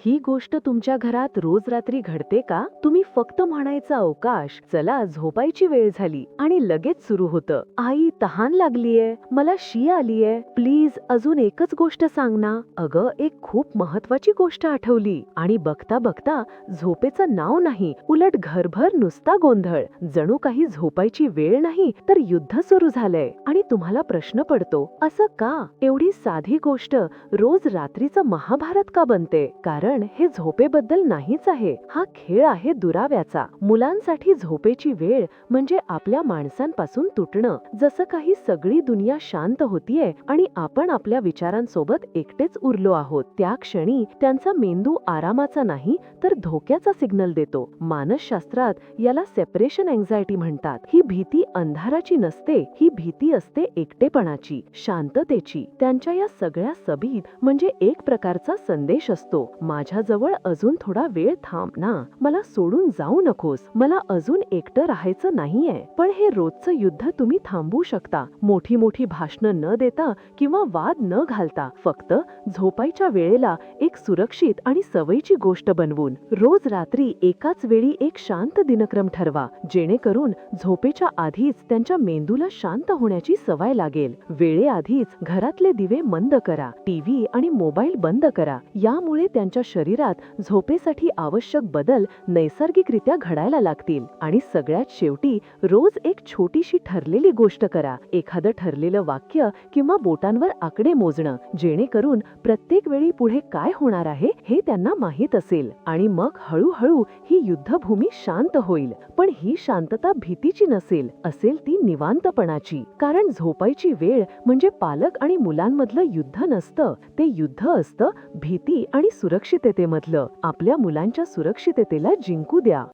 ही गोष्ट तुमच्या घरात रोज रात्री घडते का? तुम्ही फक्त म्हणायचा अवकाश चला झोपायची वेळ झाली आणि लगेच सुरू होतं. आई तहान लागलीये. मला शी आलीये. प्लीज अजून एकच गोष्ट सांग ना. अगं एक खूप महत्वाची गोष्ट आठवली. आणि बघता बघता झोपेचं नाव नाही उलट घरभर नुसता गोंधळ. जणू काही झोपायची वेळ नाही तर युद्ध सुरू झालंय. आणि तुम्हाला प्रश्न पडतो असं का? एवढी साधी गोष्ट रोज रात्रीचं महाभारत का बनते? कारण हे झोपेबद्दल नाहीच आहे. हा खेळ आहे दुराव्याचा. मुलांसाठी झोपेची वेळ म्हणजे आपल्या माणसांपासून तुटणं. जसं काही सगळी दुनिया शांत होतीये आणि आपण आपल्या विचारांसोबत एकटेच उरलो आहोत. त्या क्षणी त्यांचा मेंदू आरामाचा नाही तर धोक्याचा सिग्नल देतो. मानसशास्त्रात याला सेपरेशन अँझायटी म्हणतात. ही भीती अंधाराची नसते ही भीती असते एकटेपणाची शांततेची. त्यांच्या या सगळ्या सबीत म्हणजे एक प्रकारचा संदेश असतो. माझ्याजवळ अजून थोडा वेळ थांब ना. मला सोडून जाऊ नकोस. मला अजून एकटं राहायचं नाहीये. पण हे रोजचं युद्ध तुम्ही थांबवू शकता. मोठी मोठी भाषणं न देता किंवा वाद न घालता. फक्त झोपायच्या वेळेला एक सुरक्षित आणि सवयीची गोष्ट बनवून. रोज रात्री एकाच वेळी एक शांत दिनक्रम ठरवा. जेणेकरून झोपेच्या आधीच त्यांच्या मेंदूला शांत होण्याची सवय लागेल. वेळेआधीच घरातले दिवे मंद करा. टीव्ही आणि मोबाईल बंद करा. यामुळे त्यांच्या शरीरात झोपेसाठी आवश्यक बदल नैसर्गिकरित्या घडायला लागतील. आणि सगळ्यात शेवटी रोज एक छोटीशी ठरलेली गोष्ट करा. एखादं ठरलेलं वाक्य किंवा बोटांवर आकडे मोजणं जेणेकरून प्रत्येक वेळी पुढे काय होणार आहे हे त्यांना माहीत असेल. आणि मग हळूहळू ही युद्धभूमी शांत होईल. पण ही शांतता भीतीची नसेल असेल ती निवांतपणाची. कारण झोपायची वेळ म्हणजे पालक आणि मुलांमधलं युद्ध नसतं. ते युद्ध असतं भीती आणि सुरक्षित सुरक्षिततेमधलं आपल्या मुलांच्या सुरक्षिततेला जिंकू द्या.